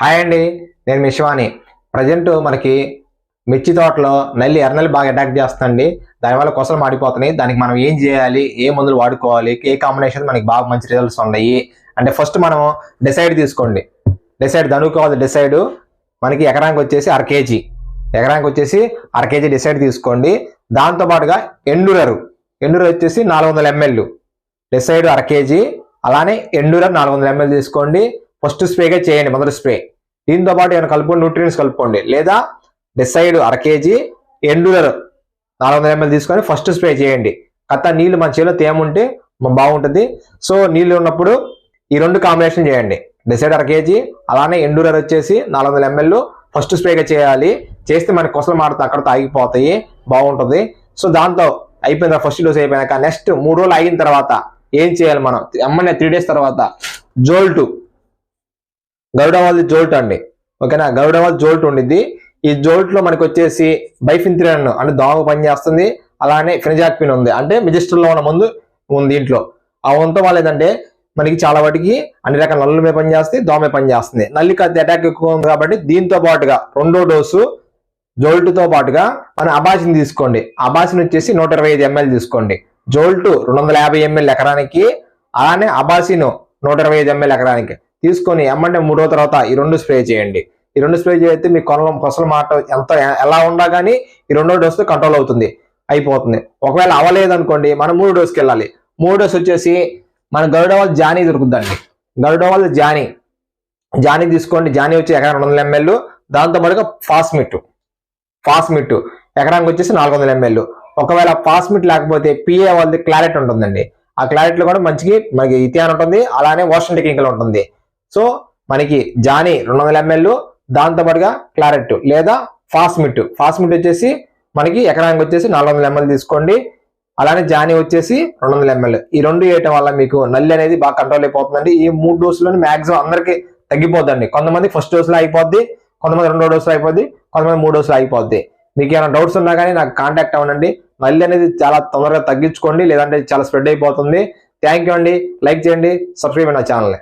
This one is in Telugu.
హాయ్ అండి నేను మీ ప్రజెంట్ మనకి మిర్చి తోటలో నల్లి ఎర్రనల్లి బాగా అటాక్ చేస్తుందండి. దానివల్ల కొసలు మాడిపోతున్నాయి. దానికి మనం ఏం చేయాలి? ఏ మందులు వాడుకోవాలి? ఏ కాంబినేషన్ మనకి బాగా మంచి రిజల్ట్స్ ఉన్నాయి? అంటే ఫస్ట్ మనం డిసైడ్ తీసుకోండి. డిసైడ్ ధనుకోవాలి డిసైడ్ మనకి ఎకరానికి వచ్చేసి అర కేజీ. ఎకరానికి వచ్చేసి అర కేజీ డిసైడ్ తీసుకోండి. దాంతో పాటుగా ఎండురరు. ఎండురరు వచ్చేసి నాలుగు వందల ఎంఎల్. డిసైడ్ అర కేజీ. అలానే ఎండురర్ నాలుగు వందల ఎంఎల్ తీసుకోండి. ఫస్ట్ స్ప్రేగా చేయండి మొదటి స్ప్రే. దీంతో పాటు ఏమైనా కలుపుకోండి న్యూట్రియన్స్ కలుపుకోండి. లేదా డిసైడ్ అర కేజీ ఎండులర్ నాలుగు వందల ఎంఎల్ తీసుకొని ఫస్ట్ స్ప్రే చేయండి. కథ నీళ్ళు మన చేలో తేమ ఉంటే బాగుంటుంది. సో నీళ్ళు ఉన్నప్పుడు ఈ రెండు కాంబినేషన్ చేయండి. డిసైడ్ అర కేజీ అలానే ఎండులర్ వచ్చేసి నాలుగు వందల ఎంఎల్ ఫస్ట్ స్ప్రేగా చేయాలి. చేస్తే మనకి కొసలు మాడితే అక్కడతో ఆగిపోతాయి బాగుంటుంది. సో దాంతో అయిపోయిన ఫస్ట్ డోస్ అయిపోయినాక నెక్స్ట్ మూడు రోజులు అయిన తర్వాత ఏం చేయాలి మనం? అమ్మనే త్రీ డేస్ తర్వాత జోల్టు గౌడవాల్ది జోల్ట్ అండి. ఓకేనా? గౌడవాల్ జోల్ట్ ఉండిద్ది. ఈ జోల్ట్లో మనకి వచ్చేసి బైఫింత్రిన్ అంటే దోమ పనిచేస్తుంది అలానే ఫినజాక్పిన్ ఉంది. అంటే మిజిస్టర్లో ఉన్న ముందు ఉంది దీంట్లో. ఆ వంత వాళ్ళేదంటే మనకి చాలా వాటికి అన్ని రకాల నల్లు మీద పనిచేస్తుంది దోమ పనిచేస్తుంది నల్లికి అది అటాక్ ఎక్కువ ఉంది కాబట్టి దీంతో పాటుగా రెండో డోసు జోల్ట్తో పాటుగా మన అబాసిన్ తీసుకోండి. అబాసిన్ వచ్చేసి నూట ఇరవై ఐదు ఎంఎల్ తీసుకోండి. జోల్ట్ రెండు వందల యాభై ఎంఎల్ ఎకరానికి అలానే అబాసిను నూట ఇరవై ఐదు ఎంఎల్ ఎకరానికి. తీసుకొని ఎమ్మంటే మూడో తర్వాత ఈ రెండు స్ప్రే చేయండి. ఈ రెండు స్ప్రే చేస్తే మీ కొనల కొసలు మాట ఎంత ఎలా ఉన్నా కానీ ఈ రెండో డోస్ కంట్రోల్ అవుతుంది అయిపోతుంది. ఒకవేళ అవ్వలేదు అనుకోండి మనం మూడు డోస్కి వెళ్ళాలి. మూడు డోస్ వచ్చేసి మన గరుడవాల్ జానీ దొరుకుతుందండి. గరుడవాల్ జానీ. జానీ తీసుకోండి. జానీ వచ్చి ఎకరా రెండు వందల ఎంఎల్. దాంతో పాటుగా ఫాస్మిట్ ఫాస్మిట్ ఎకరానికి వచ్చేసి నాలుగు వందల ఎంఎల్. ఒకవేళ ఫాస్మిట్ లేకపోతే పిఏ వాళ్ళది క్లారెట్ ఉంటుందండి. ఆ క్లారిటీలో కూడా మంచికి మనకి ఇథియాన్ ఉంటుంది. అలానే ఓషన్ టెక్నికల్ ఉంటుంది. సో మనకి జానీ రెండు వందల ఎంఎల్ దాంతోపాటుగా క్లారెట్ లేదా ఫాస్మిట్. ఫాస్మిట్ వచ్చేసి మనకి ఎకరానికి వచ్చేసి నాలుగు వందల ఎంఎల్ తీసుకోండి. అలానే జానీ వచ్చేసి రెండు వందల ఎంఎల్. ఈ రెండు వేయటం వల్ల మీకు నల్లి అనేది బాగా కంట్రోల్ అయిపోతుందండి. ఈ మూడు డోసులను మాక్సిమం అందరికి తగ్గిపోద్దండి కొంతమంది ఫస్ట్ డోసులో అయిపోద్ది కొంతమంది రెండో డోసులో అయిపోద్ది కొంతమంది మూడు డోసులో అయిపోద్ది. మీకు ఏమైనా డౌట్స్ ఉన్నా కానీ నాకు కాంటాక్ట్ అవ్వండి. నల్లి అనేది చాలా తొందరగా తగ్గించుకోండి. లేదంటే చాలా స్ప్రెడ్ అయిపోతుంది. థ్యాంక్ యూ అండి. లైక్ చేయండి. సబ్స్క్రైబ్ నా ఛానల్ని